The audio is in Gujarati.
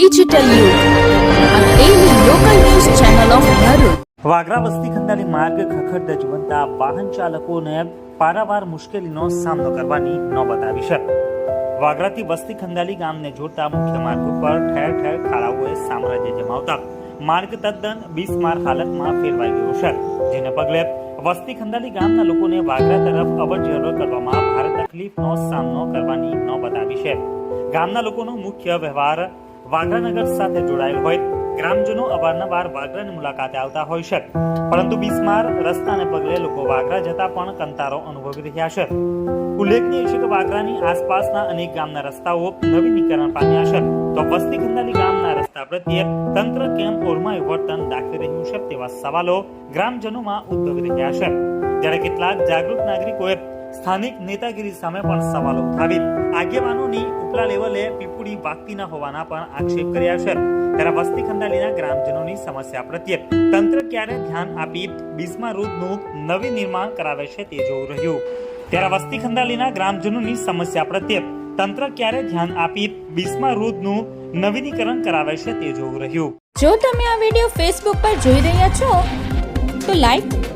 ડિજિટલ. વાગરા વસ્તી ખંડાલી માર્ગ ખખડતા જીવનતા વાહન ચાલકોને પારાવાર મુશ્કેલીનો સામનો કરવાની નોબત આવી છે. વાગરાથી વસ્તી ખંડાલી ગામને જોડતા મુખ્ય માર્ગ ઉપર ઠેર ઠેર ખાડાઓએ સામ્રાજ્ય જમાવતા માર્ગ તદ્દન બિસ્માર હાલતમાં ફેરવાઈ ગયો છે. જેને પગલે વસ્તી ખંડાલી ગામના લોકોને વાગરા તરફ અવર જવર કરવામાં ભારે તકલીફનો સામનો કરવાની નોબત આવી છે. ગામના લોકોનો મુખ્ય વ્યવહાર વાગરાનગર સાથે જોડાયેલ હોય, ગ્રામજનો અવારનવાર વાગરાની મુલાકાતે આવતા હોય છે. પરંતુ બિસ્માર રસ્તાને પગલે લોકો વાગરા જતા પણ કંતારો અનુભવી રહ્યા છે. ઉલ્લેખનીય છે કે વાગરાની આસપાસના અનેક ગામના રસ્તાઓ નવીનીકરણ પામ્યા છે. તો વસ્તી ખંડાલી ગામના રસ્તા પ્રત્યે તંત્ર કેમ ઓરમાયું વર્તન દાખવી રહ્યું છે તેવા સવાલો ગ્રામજનોમાં ઉદ્ભવી રહ્યા છે. જ્યારે કેટલાક જાગૃત નાગરિકોએ સ્થાનિક નેતાગીરી સામે પણ સવાલો ઉઠાવી. આગેવાનોની ઉપલા લેવલે પીપુડી વાગતી ન હોવાના પણ આક્ષેપ કર્યા છે. ત્યારે વસ્તી ખંડાલીના ગ્રામજનોની સમસ્યા પ્રત્યે તંત્ર ક્યારે ધ્યાન આપી બિસ્મા રોડનું નવી નિર્માણ કરાવે છે તે જોવું રહ્યું. ત્યારે વસ્તી ખંડાલીના ગ્રામજનોની સમસ્યા પ્રત્યે તંત્ર ક્યારે ધ્યાન આપી બિસ્મા રોડનું નવીનીકરણ કરાવે છે તે જોવું રહ્યું. જો તમે આ વીડિયો ફેસબુક પર જોઈ રહ્યા છો, તો લાઈક